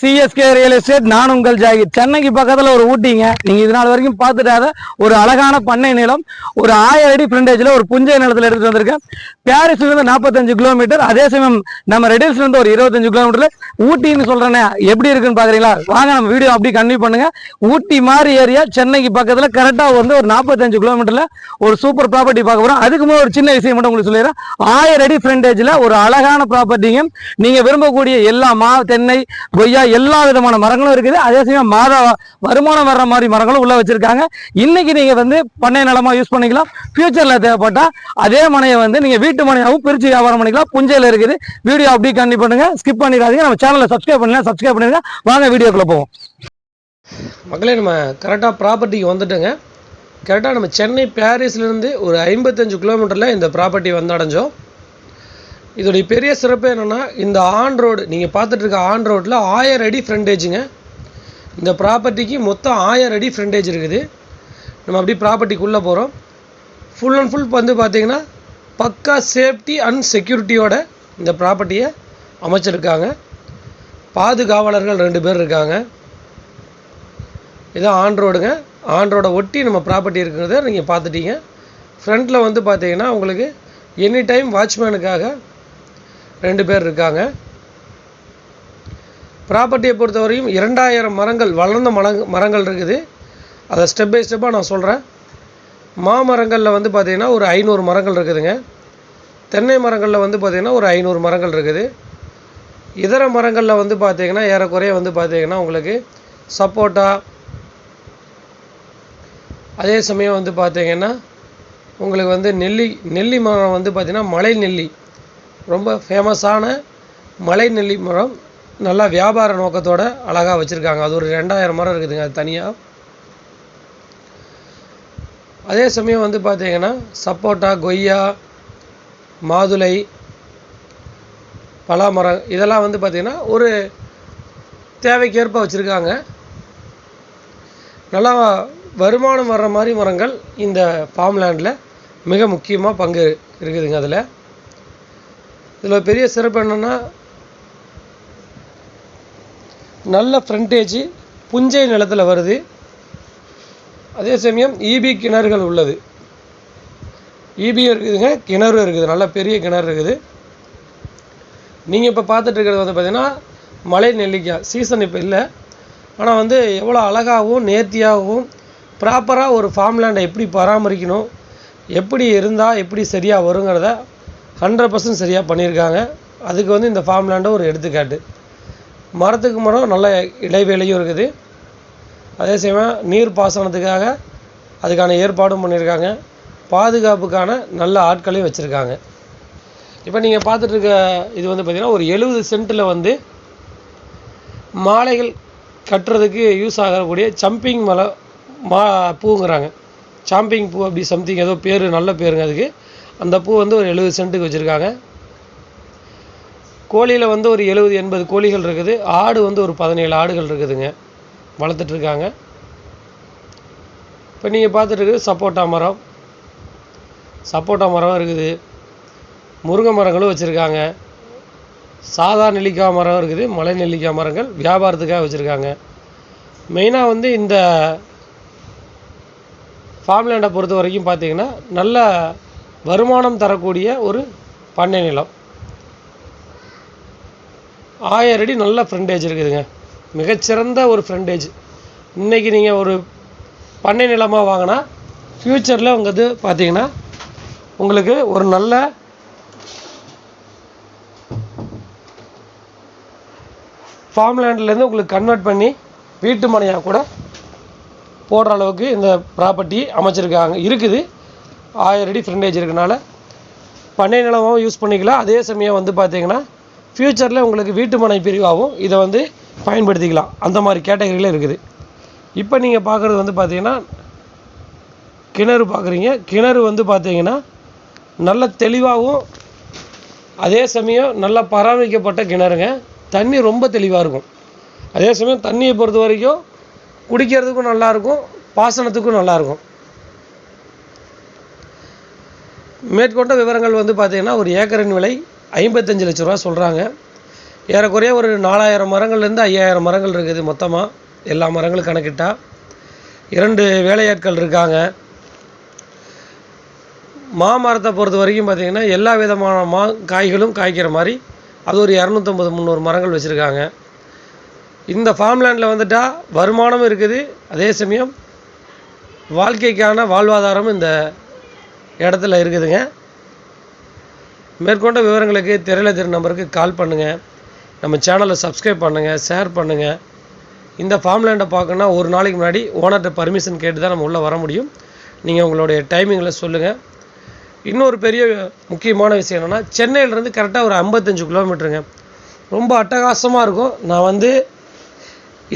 CSK real estate நான் உங்கள் ஜாகி. சென்னைக்கு பக்கத்தில் ஒரு ஊட்டிங்க. நீங்கள் இது நாள் வரைக்கும் பார்த்துட்டாத ஒரு அழகான பண்ணை நிலம். ஒரு ஆயிரம் அடி ஃப்ரண்டேஜ்ல ஒரு புஞ்சை நிலத்தில் எடுத்துட்டு வந்திருக்கேன். பாரிஸ்லேருந்து நாற்பத்தஞ்சு கிலோமீட்டர் அதே சமயம் நம்ம ரெடில்ஸ்லேருந்து ஒரு இருபத்தஞ்சு கிலோமீட்டரில் ஊட்டின்னு சொல்றேனே. எப்படி இருக்குன்னு பார்க்குறீங்களா வாங்க நம்ம வீடியோ அப்படி கன்வியூ பண்ணுங்கள் ஊட்டி மாதிரி ஏரியா சென்னைக்கு பக்கத்தில் கரெக்டாக வந்து ஒரு நாற்பத்தஞ்சு கிலோமீட்டரில் ஒரு சூப்பர் ப்ராப்பர்ட்டி பார்க்க போகிறோம் அதுக்கு முன்னாடி ஒரு சின்ன விஷயம் மட்டும் உங்களுக்கு சொல்லிடுறேன். ஆயிரம் அடி ஃப்ரண்டேஜ்ல ஒரு அழகான ப்ராப்பர்ட்டிங்க நீங்கள் விரும்பக்கூடிய எல்லா மா தென்னை கொய்யா எல்லா விதமான மரங்களும் இருக்குது. அதே சமயம் மாத வருமானம் வர்ற மாதிரி மரங்களும் உள்ள வச்சிருக்காங்க. இன்னைக்கு நீங்க வந்து பண்ணை நிலமா யூஸ் பண்ணிக்கலாம். ஃபியூச்சர்ல தேவைப்பட்டா அதே மனையை வந்து நீங்க வீட்டு மனையாகவும் பிரிச்சு வியாபாரம் பண்ணிக்கலாம். புஞ்சையில இருக்குது. வீடியோ அப்படியே கண்டி பண்ணுங்க. ஸ்கிப் பண்ணிடாதீங்க. நம்ம சேனலில் சப்ஸ்கிரைப் பண்ணலாம் சப்ஸ்கிரைப் பண்ணிருங்க வாங்க வீடியோக்குள்ள போவோம். மக்களே நம்ம கரெக்டாக ப்ராப்பர்ட்டிக்கு வந்துட்டோங்க. கரெக்டாக நம்ம சென்னை பாரிஸ்லேருந்து ஒரு ஐம்பத்தஞ்சு கிலோமீட்டரில் இந்த ப்ராப்பர்ட்டி வந்து அடைஞ்சோம். இதோடைய பெரிய சிறப்பு என்னென்னா இந்த ஆன் ரோடு நீங்கள் பார்த்துட்டு இருக்க ஆன் ரோட்டில் ஆயிரம் அடி ஃப்ரண்டேஜுங்க இந்த ப்ராப்பர்ட்டிக்கு மொத்தம் ஆயிரம் அடி ஃப்ரண்டேஜ் இருக்குது. நம்ம அப்படி ப்ராப்பர்ட்டிக்குள்ளே போகிறோம் ஃபுல் அண்ட் ஃபுல் வந்து பார்த்தீங்கன்னா பக்கா சேஃப்டி அண்ட் செக்யூரிட்டியோட இந்த ப்ராப்பர்ட்டியை அமைச்சிருக்காங்க. பாதுகாவலர்கள் ரெண்டு பேர் இருக்காங்க. இது ஆன் ரோடுங்க ஆன் ரோடை ஒட்டி நம்ம ப்ராப்பர்ட்டி இருக்கிறத நீங்கள் பார்த்துட்டீங்க. ஃப்ரண்ட்டில் வந்து பார்த்தீங்கன்னா உங்களுக்கு எனி டைம் வாட்ச்மேனுக்காக ரெண்டு பேர் இருக்காங்க. ப்ராப்பர்ட்டியை பொறுத்தவரையும் இரண்டாயிரம் மரங்கள் வளர்ந்த மரங் மரங்கள் இருக்குது. அதை ஸ்டெப் பை ஸ்டெப்பாக நான் சொல்கிறேன் மாமரங்களில் வந்து பார்த்தீங்கன்னா ஒரு ஐநூறு மரங்கள் இருக்குதுங்க. தென்னை மரங்களில் வந்து பார்த்திங்கன்னா ஒரு ஐநூறு மரங்கள் இருக்குது. இதர மரங்களில் வந்து பார்த்தீங்கன்னா ஏறக்குறைய வந்து பார்த்தீங்கன்னா உங்களுக்கு சப்போட்டா அதே சமயம் வந்து பார்த்தீங்கன்னா உங்களுக்கு வந்து நெல்லி நெல்லி மரம் வந்து பார்த்திங்கன்னா மலை நெல்லி ரொம்ப ஃபேமஸான மலை நெல்லி மரம். நல்லா வியாபார நோக்கத்தோட அழகாக வச்சுருக்காங்க. அது ஒரு ரெண்டாயிரம் மரம் இருக்குதுங்க அது தனியாக அதே சமயம் வந்து பார்த்தீங்கன்னா சப்போட்டா கொய்யா மாதுளை பலாமரம் இதெல்லாம் வந்து பார்த்திங்கன்னா ஒரு தேவைக்கேற்ப வச்சுருக்காங்க. நல்லா வருமானம் வர்ற மாதிரி மரங்கள் இந்த ஃபார்ம்லேண்டில் மிக முக்கியமாக பங்கு இருக்குதுங்க அதில். இதில் பெரிய சிறப்பு என்னென்னா நல்ல ஃப்ரண்டேஜ் புஞ்சை நிலத்தில் வருது. அதே சமயம் ஈபி கிணறுகள் உள்ளது. ஈபியும் இருக்குதுங்க கிணறும் இருக்குது நல்ல பெரிய கிணறு இருக்குது. நீங்கள் இப்போ பார்த்துட்ருக்கிறது வந்து பார்த்திங்கன்னா மலை நெல்லிக்காய் சீசன் இப்போ இல்லை. ஆனால் வந்து எவ்வளோ அழகாகவும் நேர்த்தியாகவும் ப்ராப்பராக ஒரு ஃபார்ம்லேண்டை எப்படி பராமரிக்கணும் எப்படி இருந்தால் எப்படி சரியாக வருங்கிறத ஹண்ட்ரட் பர்சன்ட் சரியாக பண்ணியிருக்காங்க. அதுக்கு வந்து இந்த ஃபார்ம்லேண்டை ஒரு எடுத்துக்காட்டு. மரத்துக்கு மரம் நல்ல இடைவேளையும் இருக்குது. அதே சமயம் நீர் பாசனத்துக்காக அதுக்கான ஏற்பாடும் பண்ணியிருக்காங்க. பாதுகாப்புக்கான நல்ல ஆட்களையும் வச்சுருக்காங்க. இப்போ நீங்கள் பார்த்துட்ருக்க இது வந்து பார்த்திங்கன்னா ஒரு எழுபது சென்ட்டில் வந்து மாலைகள் கட்டுறதுக்கு யூஸ் ஆகக்கூடிய சம்பிங் மலை மா பூங்கிறாங்க. சாம்பிங் பூ அப்படி சம்திங் ஏதோ பேர் நல்ல பேருங்க அதுக்கு. அந்த பூ வந்து ஒரு எழுபது சென்ட்டுக்கு வச்சுருக்காங்க. கோழியில் வந்து ஒரு எழுபது எண்பது கோழிகள் இருக்குது. ஆடு வந்து ஒரு பதினேழு ஆடுகள் இருக்குதுங்க. வளர்த்துட்ருக்காங்க இப்போ நீங்கள் பார்த்துட்டு சப்போட்டா மரம். சப்போட்டா மரம் இருக்குது. முருங்கை மரங்களும் வச்சுருக்காங்க. சாதா நெல்லிக்காய் மரம் இருக்குது. மலை நெல்லிக்காய் மரங்கள் வியாபாரத்துக்காக வச்சுருக்காங்க. மெயினாக வந்து இந்த ஃபார்ம்லேண்டை பொறுத்த வரைக்கும் பார்த்தீங்கன்னா நல்ல வருமானம் தரக்கூடிய ஒரு பண்ணை நிலம். ஆயிரம் அடி நல்ல ஃப்ரண்டேஜ் இருக்குதுங்க. மிகச்சிறந்த ஒரு ஃப்ரண்டேஜ் இன்றைக்கி நீங்கள் ஒரு பண்ணை நிலமாக வாங்கினா ஃப்யூச்சரில் உங்கள் இது பார்த்தீங்கன்னா உங்களுக்கு ஒரு நல்ல ஃபார்ம்லேண்ட்லேருந்து உங்களுக்கு கன்வெர்ட் பண்ணி வீட்டு மனையாக கூட போடுற அளவுக்கு இந்த ப்ராப்பர்ட்டி அமைச்சிருக்காங்க இருக்குது. ஆயிரம் அடி ஃப்ரண்டேஜ் இருக்கனால பண்ணை நிலமாகவும் யூஸ் பண்ணிக்கலாம். அதே சமயம் வந்து பார்த்தீங்கன்னா ஃப்யூச்சரில் உங்களுக்கு வீட்டு மனை பிரிவாகவும் இதை வந்து பயன்படுத்திக்கலாம். அந்த மாதிரி கேட்டகரியில் இருக்குது. இப்போ நீங்கள் பார்க்குறது வந்து பார்த்தீங்கன்னா கிணறு பார்க்குறீங்க கிணறு வந்து பார்த்தீங்கன்னா நல்ல தெளிவாகவும் அதே சமயம் நல்லா பராமரிக்கப்பட்ட கிணறுங்க. தண்ணி ரொம்ப தெளிவாக இருக்கும். அதே சமயம் தண்ணியை பொறுத்த வரைக்கும் குடிக்கிறதுக்கும் நல்லாயிருக்கும் பாசனத்துக்கும் நல்லாயிருக்கும் மேற்கொண்ட விவரங்கள் வந்து பார்த்தீங்கன்னா ஒரு ஏக்கரின் விலை ஐம்பத்தஞ்சு லட்ச ரூபா சொல்கிறாங்க ஏறக்குறைய ஒரு நாலாயிரம் மரங்கள்லேருந்து ஐயாயிரம் மரங்கள் இருக்குது மொத்தமாக எல்லா மரங்களும் கணக்கிட்டால் இரண்டு வேலையாட்கள் இருக்காங்க. மாமரத்தை பொறுத்த வரைக்கும் பார்த்தீங்கன்னா எல்லா விதமான மா காய்களும் காய்க்கிற மாதிரி அது ஒரு இரநூத்தம்பது முந்நூறு மரங்கள் வச்சுருக்காங்க. இந்த ஃபார்ம்லேண்டில் வந்துட்டால் வருமானமும் இருக்குது. அதே சமயம் வாழ்க்கைக்கான வாழ்வாதாரமும் இந்த இடத்துல இருக்குதுங்க. மேற்கொண்ட விவரங்களுக்கு திரையில திரு நம்பருக்கு கால் பண்ணுங்கள் நம்ம சேனலை சப்ஸ்கிரைப் பண்ணுங்கள் ஷேர் பண்ணுங்கள் இந்த ஃபார்ம்லேண்டை பார்க்கணுன்னா ஒரு நாளைக்கு முன்னாடி ஓனர்கிட்ட பர்மிஷன் கேட்டு தான் நம்ம உள்ளே வர முடியும். நீங்கள் உங்களுடைய டைமிங்கில் சொல்லுங்கள் இன்னொரு பெரிய முக்கியமான விஷயம் என்னென்னா சென்னையிலேருந்து கரெக்டாக ஒரு ஐம்பத்தஞ்சு கிலோமீட்டருங்க ரொம்ப அட்டகாசமாக இருக்கும். நான் வந்து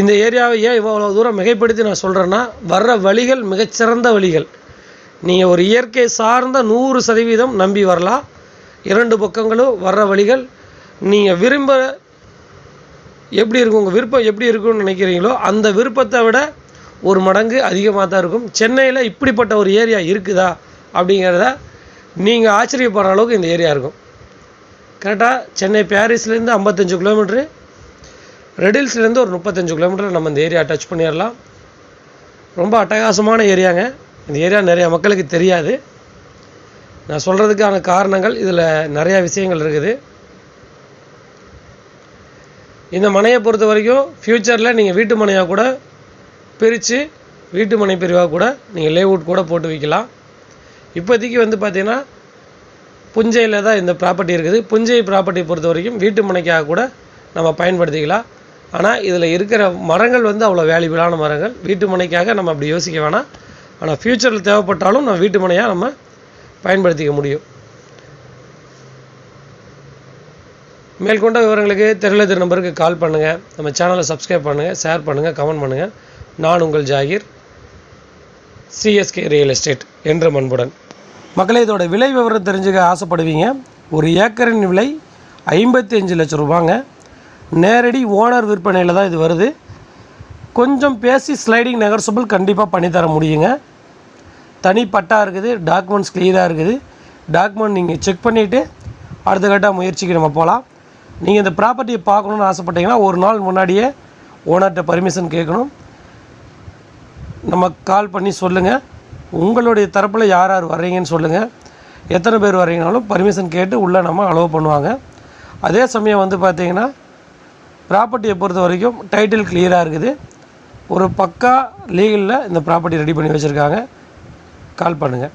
இந்த ஏரியாவை ஏன் இவ்வளோ தூரம் மிகைப்படுத்தி நான் சொல்கிறேன்னா வர்ற வழிகள் மிகச்சிறந்த வழிகள். நீங்கள் ஒரு இயற்கை சார்ந்த நூறு சதவீதம் நம்பி வரலாம். இரண்டு பக்கங்களும் வர்ற வழிகள். நீங்கள் விரும்ப எப்படி இருக்கும் உங்கள் விருப்பம் எப்படி இருக்கும்னு நினைக்கிறீங்களோ அந்த விருப்பத்தை விட ஒரு மடங்கு அதிகமாக தான் இருக்கும். சென்னையில் இப்படிப்பட்ட ஒரு ஏரியா இருக்குதா அப்படிங்கிறத நீங்கள் ஆச்சரியப்படுற அளவுக்கு இந்த ஏரியா இருக்கும். கரெக்டாக சென்னை பாரிஸ்லேருந்து ஐம்பத்தஞ்சு கிலோமீட்ரு ரெடில்ஸ்லேருந்து ஒரு முப்பத்தஞ்சு கிலோமீட்டர் நம்ம இந்த ஏரியா டச் பண்ணிடலாம். ரொம்ப அட்டகாசமான ஏரியாங்க. இந்த ஏரியா நிறையா மக்களுக்கு தெரியாது. நான் சொல்கிறதுக்கான காரணங்கள் இதில் நிறையா விஷயங்கள் இருக்குது. இந்த மனையை பொறுத்த வரைக்கும் ஃப்யூச்சரில் நீங்கள் வீட்டு மனையாக கூட பிரித்து வீட்டு மனை பிரிவாக கூட நீங்கள் லேவுட் கூட போட்டு வைக்கலாம். இப்போதைக்கு வந்து பார்த்தீங்கன்னா புஞ்சையில் தான் இந்த ப்ராப்பர்ட்டி இருக்குது. புஞ்சை ப்ராப்பர்ட்டி பொறுத்த வரைக்கும் வீட்டு மனைக்காக கூட நம்ம பயன்படுத்திக்கலாம். ஆனால் இதில் இருக்கிற மரங்கள் வந்து அவ்வளோ வேல்யூபிளான மரங்கள். வீட்டு மனைக்காக நம்ம அப்படி யோசிக்க வேணாம். ஆனால் ஃப்யூச்சரில் தேவைப்பட்டாலும் நம்ம வீட்டு மனையாக நம்ம பயன்படுத்திக்க முடியும். மேற்கொண்ட விவரங்களுக்கு தெரியல திரு நம்பருக்கு கால் பண்ணுங்கள் நம்ம சேனலை சப்ஸ்கிரைப் பண்ணுங்கள் ஷேர் பண்ணுங்கள் கமெண்ட் பண்ணுங்கள் நான் உங்கள் ஜாகிர் சிஎஸ்கே ரியல் எஸ்டேட் என்ற மண்புடன். மக்களே இதோட விலை விவரம் தெரிஞ்சுக்க ஆசைப்படுவீங்க. ஒரு ஏக்கரின் விலை ஐம்பத்தி அஞ்சு லட்சம் ரூபாங்க. நேரடி ஓனர் விற்பனையில் தான் இது வருது. கொஞ்சம் பேசி ஸ்லைடிங் நெகர்சபிள் கண்டிப்பாக பண்ணித்தர முடியுங்க. தனி பட்டா இருக்குது டாக்குமெண்ட்ஸ் கிளியராக இருக்குது. டாக்குமெண்ட் நீங்கள் செக் பண்ணிவிட்டு அடுத்த கட்ட முயற்சிக்கு நம்ம போகலாம் நீங்கள் இந்த ப்ராப்பர்ட்டியை பார்க்கணுன்னு ஆசைப்பட்டீங்கன்னா ஒரு நாள் முன்னாடியே ஓனர்கிட்ட பர்மிஷன் கேட்கணும். நம்ம கால் பண்ணி சொல்லுங்கள் உங்களுடைய தரப்பில் யார் யார் வர்றீங்கன்னு சொல்லுங்கள் எத்தனை பேர் வர்றீங்கனாலும் பர்மிஷன் கேட்டு உள்ளே நம்ம அலோவ் பண்ணுவாங்க. அதே சமயம் வந்து பார்த்தீங்கன்னா ப்ராப்பர்ட்டியை பொறுத்த வரைக்கும் டைட்டில் கிளியராக இருக்குது. ஒரு பக்கா லீகலில் இந்த ப்ராப்பர்ட்டி ரெடி பண்ணி வச்சுருக்காங்க. கால் பண்ணுங்கள்